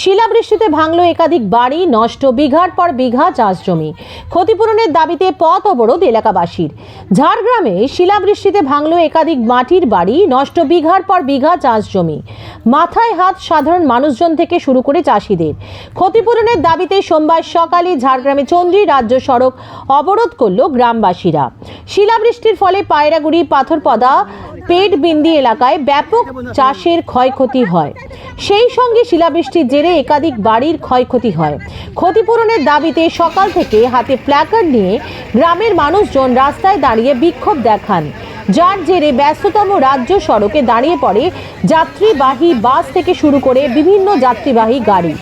শিলাবৃষ্টিতে ভাঙল একাধিক বাড়ি, নষ্ট বিঘার পর বিঘা চাষ জমি। ক্ষতিপূরণের দাবিতে পথ অবরোধ এলাকাবাসীর। ঝাড়গ্রামে শিলাবৃষ্টিতে ভাঙল একাধিক মাটির বাড়ি, নষ্ট বিঘার পর বিঘা চাষ জমি। মাথায় হাত সাধারণ মানুষজন থেকে শুরু করে চাষিদের। ক্ষতিপূরণের দাবিতে সোমবার সকালে ঝাড়গ্রামে চন্দ্রী রাজ্য সড়ক অবরোধ করল গ্রামবাসীরা। শিলাবৃষ্টির ফলে পায়রাগুড়ি, পাথরপদা পেটবিন্দি এলাকায় ব্যাপক চাষের ক্ষয়ক্ষতি হয়। সেই সঙ্গে শিলাবৃষ্টির জেরে একাধিক বাড়ির ক্ষয়ক্ষতি হয়। ক্ষতিপূরণের দাবিতে সকাল থেকে হাতে প্ল্যাকার্ড নিয়ে গ্রামের মানুষজন রাস্তায় দাঁড়িয়ে বিক্ষোভ দেখান। যার জেরে ব্যস্ততম রাজ্য সড়কে দাঁড়িয়ে পড়ে যাত্রীবাহী বাস থেকে শুরু করে বিভিন্ন যাত্রীবাহী গাড়ি।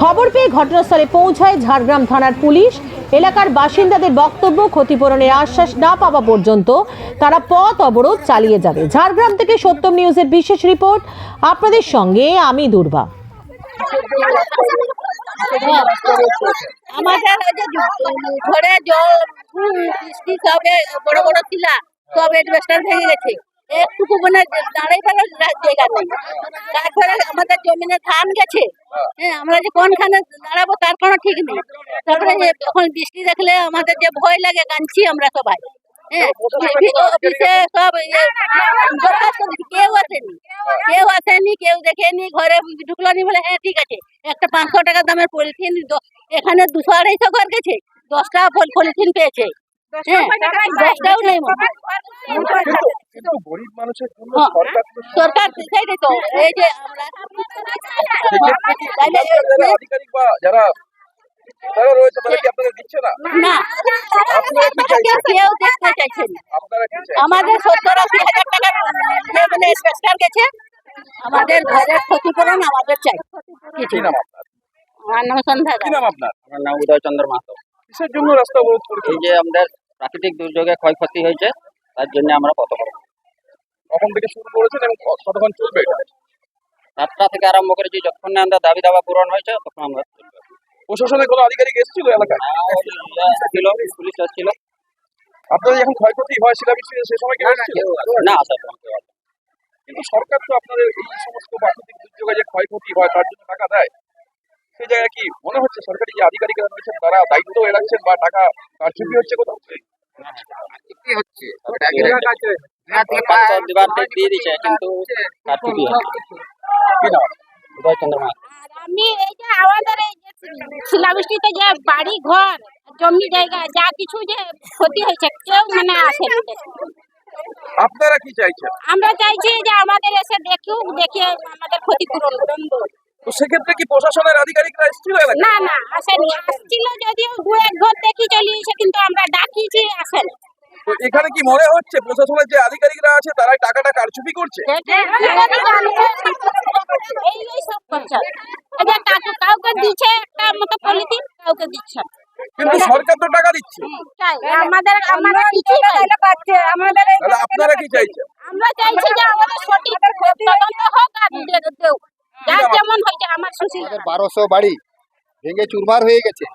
খবর পেয়ে ঘটনাস্থলে পৌঁছায় ঝাড়গ্রাম থানার পুলিশ এলাকার বাসিন্দাদের বক্তব্য ক্ষতিপূরণের আশ্বাস না পাওয়া পর্যন্ত তারা পথ অবরোধ চালিয়ে যাবে। ঝাড়গ্রাম থেকে সত্যম নিউজের বিশেষ রিপোর্ট, আপনাদের সঙ্গে আমি দুর্বা। আমাদের ঘরে জল বৃষ্টি সবে বড় বড় ছিলা, সব এডভেস্টার ভেঙে গেছে। একটুকু মানে দাঁড়াই ফেলার জায়গা নেই। তারপরে আমাদের জমিনে ধান গেছে হ্যাঁ আমরা যে কোনখানে দাঁড়াবো তার কোনো ঠিক নেই। তারপরে বৃষ্টি দেখলে আমাদের যে ভয় লাগে কাঁদছি আমরা সবাই। হ্যাঁ অফিসে সব কেউ আসেনি। কেউ আসেনি কেউ দেখেনি ঘরে ঢুকলো নি বলে হ্যাঁ ঠিক আছে। একটা পাঁচশো টাকা দামের পলিথিন এখানে দুশো আড়াইশো ঘর গেছে দশটা পল- পলিথিন পেয়েছে। হ্যাঁ দশটাও নেই গরিব মানুষের জন্য হ্যাঁ, সরকার সরকার সেটাই তো এই যে আমরা সেক্ষেত্রে কি তাইলে সরকার যারা আধিকারিক বা যারা তারা রয়েছে তারা কি আপনাদের দিচ্ছে না? না। আপনারা কি চাইছেন? কেউ দেখতে চাইছেন না। আপনারা কি চাই আমাদের সত্তর আশি হাজার টাকার মানে স্পেশাল গেছে আমাদের ঘরের ক্ষতিপূরণ আমাদের চাই। কিছু নাম আপনার? আমার নাম সন্ধ্যা কি নাম আপনার? আমার নাম উদয় চন্দ্র মাহাতো। কিসের জন্য রাস্তা অবরোধ করেছে এই যে আমাদের প্রাকৃতিক দুর্যোগে ক্ষয়ক্ষতি হয়েছে তার জন্য আমরা কত বড় কখন থেকে শুরু করেছেন এবং কতক্ষণ চলবে এটা সাতটা থেকে আরম্ভ করেছি যতক্ষণ না আমাদের দাবি দাবা পূরণ হয়েছে তখন আমরা। প্রশাসনের কোনো আধিকারিক এসেছিল এলাকায় ছিল পুলিশ আসছিল আপনাদের যখন ক্ষয়ক্ষতি হয় শিলাবৃষ্টিতে সে সময় না আসার কিন্তু সরকার তো আপনাদের এই সমস্ত প্রাকৃতিক দুর্যোগে যে ক্ষয়ক্ষতি হয় তার জন্য টাকা দেয় সেই জায়গায় কি মনে হচ্ছে সরকারি যে আধিকারিকরা রয়েছেন তারা দায়িত্ব এড়াচ্ছেন বা টাকা কারচুপি হচ্ছে কোথাও কি হচ্ছে দিবার দিয়ে কিন্তু মাহাতো। আর আমি এই যে আমাদের এই যে শিলাবৃষ্টিতে যে বাড়ি ঘর জমি জায়গা যা কিছু যে ক্ষতি হয়েছে কেউ মানে দেখতে। আপনারা কি চাইছেন? আমরা চাইছি যে আমাদের এসে দেখুক দেখে আমাদের ক্ষতিপূরণ। তো সেক্ষেত্রে কি প্রশাসনের আধিকারিকরা এসেছিল না না আসেনি। আসছিল যদিও দু এক ঘর দেখি চলিয়েছে কিন্তু আমরা ডাকিছি আসেনি। তো এখানে কি মনে হচ্ছে প্রশাসনের যে আধিকারিকরা আছে তারাই টাকাটা কারচুপি করছে কাউকে দিচ্ছে একটা মতো পলিথিন কাউকে দিচ্ছে কিন্তু সরকার তো টাকা দিচ্ছে আমাদের আমরা কিছুই পাচ্ছে আমাদের আপনারা কি চাইছেন আমরা চাইছি যে আমাদের সঠিক তদন্ত হোক আর দেও যার যেমন হয়েছে আমার সুশীল বারোশো বাড়ি ভেঙে চুরমার হয়ে গেছে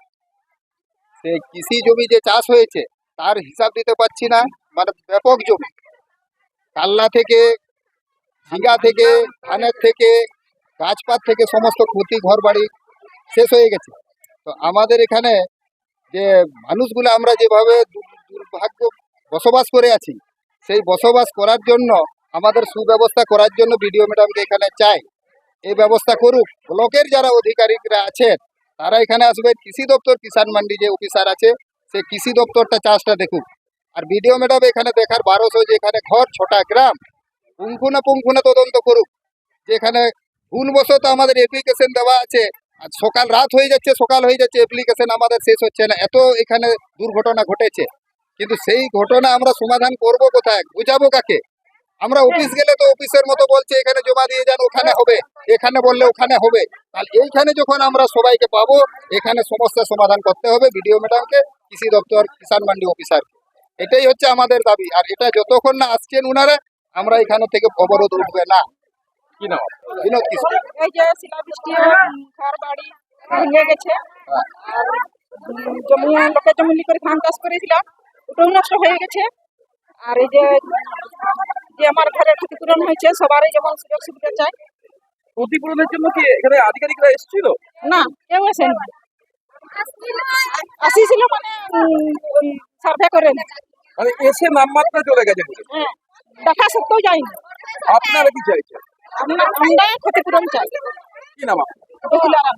সে কৃষি জমি যে চাষ হয়েছে তার হিসাব দিতে পারছি না। মানে ব্যাপক জমি। কাল্লা থেকে ঝিঙ্গা থেকে, ধানের থেকে, গাছপাত থেকে সমস্ত ক্ষতি ঘর বাড়ি শেষ হয়ে গেছে। তো আমাদের এখানে যে মানুষগুলো আমরা যেভাবে দুর্ভাগ্য বসবাস করে আছি, সেই বসবাস করার জন্য, আমাদের সুব্যবস্থা করার জন্য বিডিও ম্যাডামকে এখানে চাই। এই ব্যবস্থা করুক। ব্লকের যারা অধিকারিকরা আছেন, তারা এখানে আসবে। কৃষি দপ্তর, কিষাণ মান্ডি যে অফিসার আছে সে কৃষি দপ্তরটা চাষটা দেখুক। আর বিডিও ম্যাডাম এখানে দেখার বারোশো যে এখানে ঘর ছটা গ্রাম। পুঙ্খুনা পুঙ্খুনা তদন্ত করুক। যেখানে ভুলবশত আমাদের অ্যাপ্লিকেশন দেওয়া আছে আর সকাল রাত হয়ে যাচ্ছে সকাল হয়ে যাচ্ছে অ্যাপ্লিকেশন আমাদের শেষ হচ্ছে না। এত এখানে দুর্ঘটনা ঘটেছে। কিন্তু সেই ঘটনা আমরা সমাধান করব কোথায়? বুঝাবো কাকে? আমরা অফিস গেলে তো অফিসের মতো বলছে এখানে জমা দিয়ে যান ওখানে হবে। এখানে বললে ওখানে হবে। তাহলে এইখানে যখন আমরা সবাইকে পাবো এখানে সমস্যার সমাধান করতে হবে বিডিও ম্যাডামকে কৃষি দপ্তর কিষাণ মান্ডি অফিসার এটাই হচ্ছে আমাদের দাবি। আর এটা যতক্ষণ না আসছেন উনারা আমরা এখানে থেকে অবরোধ উঠবে না। কি নাম? বিনোদ কিশোর এই যে শিলাবৃষ্টি ঘর বাড়ি ভেঙে গেছে। আর জমি জমি করে ধান চাষ ওটাও নষ্ট হয়ে গেছে। আর এই যে যে আমার ঘরে ক্ষতিপূরণ হয়েছে সবারই যেমন সুযোগ সুবিধা চাই ক্ষতিপূরণের জন্য কি এখানে আধিকারিকরা এসেছিল? না কেউ আসেন। আসিছিল মানে সার্ভে করে মানে এসে নামমাত্রা চলে গেছে হ্যাঁ দেখা সত্ত্বেও যায়নি। আপনারা কি চাইছেন? আমরা ক্ষতিপূরণ চাই। কি নাম আপনার?